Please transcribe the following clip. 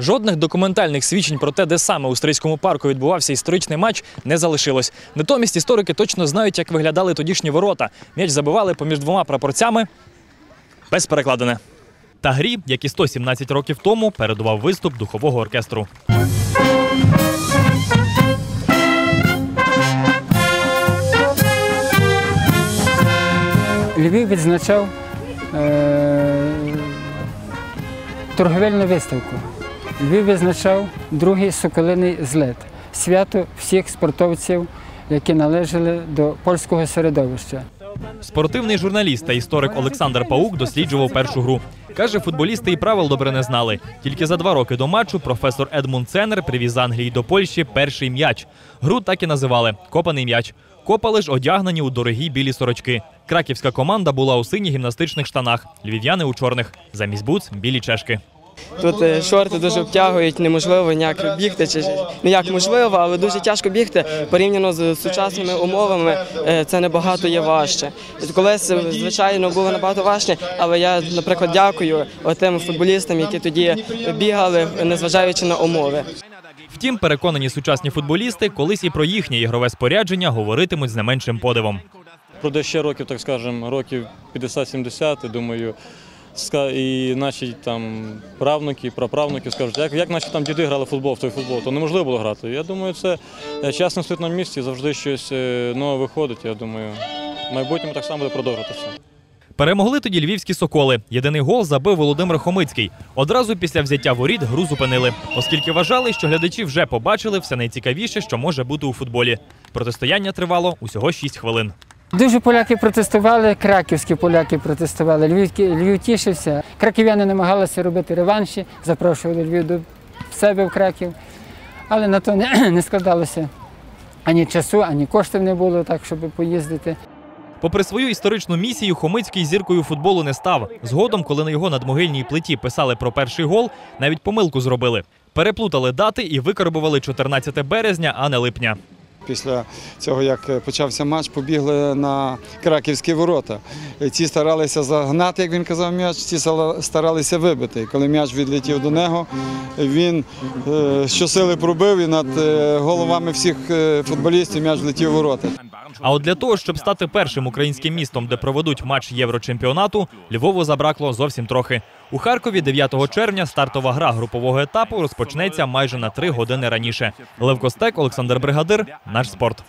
Жодних документальних свідчень про те, де саме у Стрийському парку відбувався історичний матч, не залишилось. Натомість історики точно знають, як виглядали тодішні ворота. М'яч забивали поміж двома прапорцями без перекладини. Та грі, як і 117 років тому, передував виступ духового оркестру. Львів відзначав е, торговельну виставку. Львів відзначав другий соколиний злет свято всіх спортовців, які належали до польського середовища. Спортивний журналіст та історик Олександр Паук досліджував першу гру. Каже, футболісти і правил добре не знали. Тільки за два роки до матчу професор Едмунд Ценер привіз з Англії до Польщі перший м'яч. Гру так і називали копаний м'яч. Копали ж одягнені у дорогі білі сорочки. Краківська команда була у синіх гімнастичних штанах, львів'яни у чорних. Замість бутс білі чешки. Тут е, шорти дуже обтягують, неможливо ніяк бігти, чи ну як можливо, але дуже тяжко бігти порівняно з сучасними умовами. е, Це набагато є важче. Колись, е, звичайно, було набагато важче, але я, наприклад, дякую тим футболістам, які тоді бігали, незважаючи на умови. Втім, переконані сучасні футболісти, колись і про їхнє ігрове спорядження говоритимуть з не меншим подивом. Пройде ще років, так скажемо, років 50-70, думаю, і наші там правнуки, праправнуки скажуть, як, як наші там діди грали в футбол, в той футбол, то неможливо було грати. Я думаю, це час не на місці, завжди щось е, нове виходить. Я думаю, в майбутньому так само буде продовжуватися. Перемогли тоді львівські соколи. Єдиний гол забив Володимир Хомицький. Одразу після взяття воріт гру зупинили, оскільки вважали, що глядачі вже побачили все найцікавіше, що може бути у футболі. Протистояння тривало усього 6 хвилин. Дуже поляки протестували, краківські поляки протестували. Львів, Львів тішився. Краків'яни намагалися робити реванші, запрошували Львів до себе в Краків. Але на то не, не складалося ані часу, ані коштів не було так, щоб поїздити. Попри свою історичну місію, Хомицький зіркою футболу не став. Згодом, коли на його надмогильній плиті писали про перший гол, навіть помилку зробили. Переплутали дати і викарбували 14 березня, а не липня. Після цього, як почався матч, побігли на краківські ворота. Ці старалися загнати, як він казав, м'яч, ці старалися вибити. Коли м'яч відлетів до нього, він е, щосили пробив і над е, головами всіх е, футболістів м'яч влетів в ворота. А от для того, щоб стати першим українським містом, де проведуть матч Єврочемпіонату, Львову забракло зовсім трохи. У Харкові 9 червня стартова гра групового етапу розпочнеться майже на три години раніше. Лев Костек, Олександр Бригадир, наш спорт.